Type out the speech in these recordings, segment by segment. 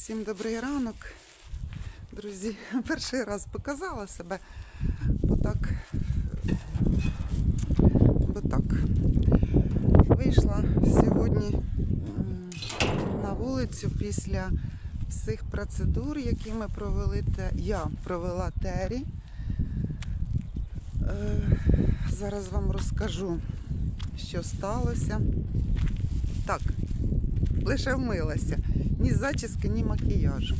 Всім добрий ранок, друзі. Перший раз показала себе, бо так, бо так. Вийшла сьогодні на вулицю після всіх процедур, які ми провели. Я провела Тері. Е, Зараз вам розкажу, що сталося. Так, лише вмилася. Ні зачіски, ні макіяжу.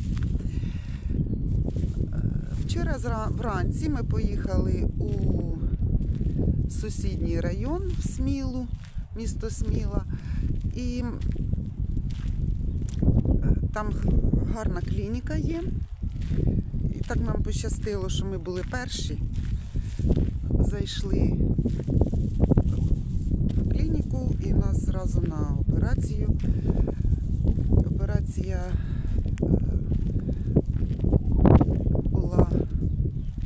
Е, Вчора вранці ми поїхали у сусідній район в Смілу, місто Сміла. І е, там гарна клініка є. І так нам пощастило, що ми були перші. Зайшли в клініку і нас зразу на операцію. Операція е, була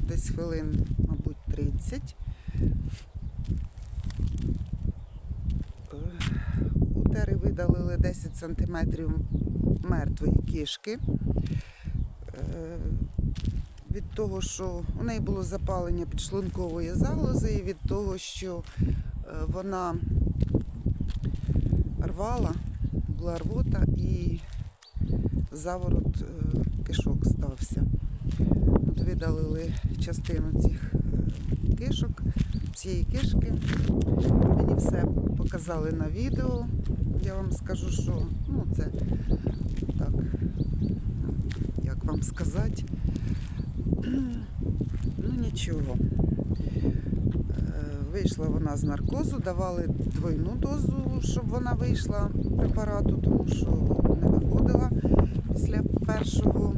десь хвилин, мабуть, 30. Е, У Тери видалили 10 сантиметрів мертвої кішки. Е, Від того, що у неї було запалення підшлункової залози, і від того, що вона рвала, була рвота і заворот е, кишок стався. От видалили частину цих е, кишок, цієї кишки. Мені все показали на відео. Я вам скажу, що ну, це так, як вам сказати. Ну нічого. Е, Вийшла вона з наркозу, давали двойну дозу, щоб вона вийшла препарату, тому що не першого,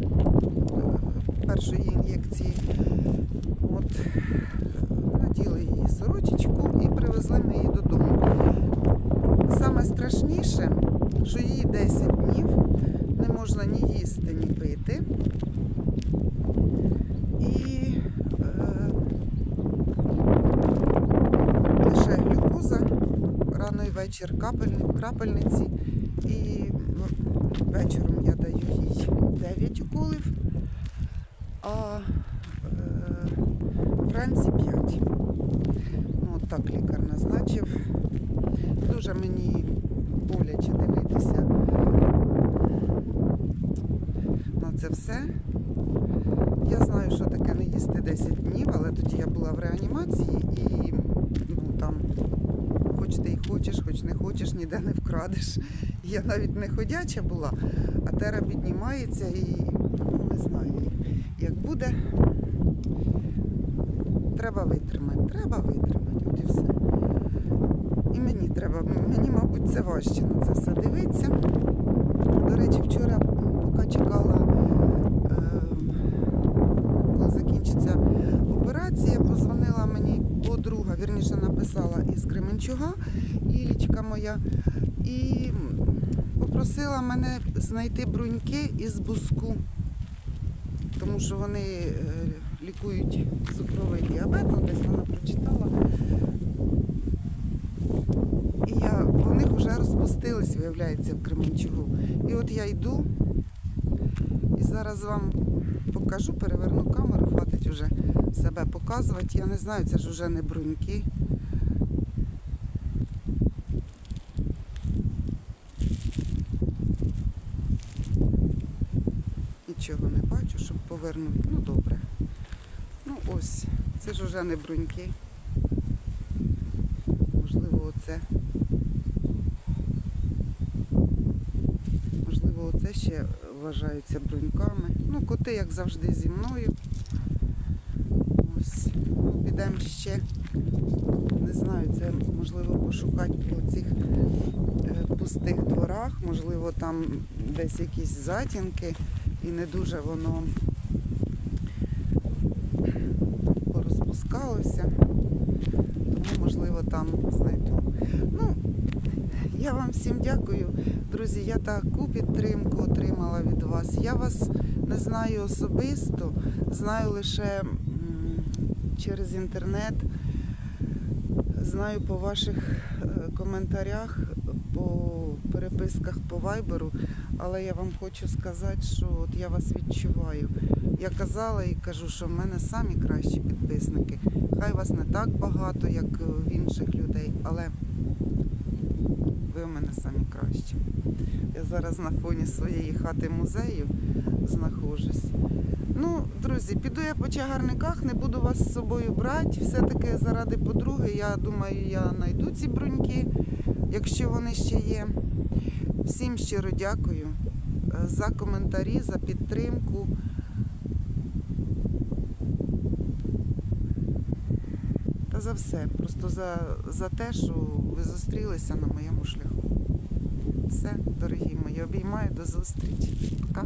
е, першої ін'єкції. От, наділи її сорочечку і привезли ми її додому. Саме страшніше, що її 10 днів не можна ні їсти, ні пити. Е, вечір капель- крапельниці. І вечором я даю їй 9 уколів, а е, вранці 5. Ну, от так лікар назначив. Дуже мені боляче дивитися на це все. Я знаю, що таке не їсти 10 днів, але тоді я була в реанімації і ну, там хоч ти й хочеш, хоч не хочеш, ніде не вкрадеш. Я навіть не ходяча була, а тера піднімається і ну, не знаю, як буде. Треба витримати, треба витримати, от і все. І мені треба, мені, мабуть, це важче на це все дивитися. До речі, вчора, поки чекала, е, коли закінчиться операція, позвонила мені подруга, вірніше написала із Кременчуга, моя, і попросила мене знайти бруньки із буску, тому що вони е, лікують цукровий діабет, десь вона прочитала. І я, вони вже розпустились, виявляється, в Кременчугу. І от я йду і зараз вам покажу, переверну камеру, хватить вже себе показувати. Я не знаю, це ж вже не бруньки. Нічого не бачу, щоб повернути. Ну добре. Ну ось, це ж вже не бруньки. Можливо, оце. Можливо, оце ще вважаються бруньками. Ну, коти, як завжди, зі мною. Ось. Ну, підемо ще. Не знаю, це можливо пошукати по цих е, пустих дворах, можливо, там десь якісь затінки і не дуже воно порозпускалося. Тому, можливо, там знайду. Ну, я вам всім дякую. Друзі, я таку підтримку отримала від вас. Я вас не знаю особисто, знаю лише через інтернет, знаю по ваших е, коментарях, по переписках по вайберу, Але я вам хочу сказати, що от я вас відчуваю. Я казала і кажу, що в мене самі кращі підписники. Хай вас не так багато, як в інших людей, але ви в мене самі кращі. Я зараз на фоні своєї хати музею знаходжусь. Ну, друзі, піду я по чагарниках, не буду вас з собою брати. Все-таки заради подруги, я думаю, я знайду ці бруньки, якщо вони ще є. Всім щиро дякую е, за коментарі, за підтримку. Та за все. Просто за, за те, що ви зустрілися на моєму шляху. Все, дорогі мої, обіймаю до зустрічі. Пока.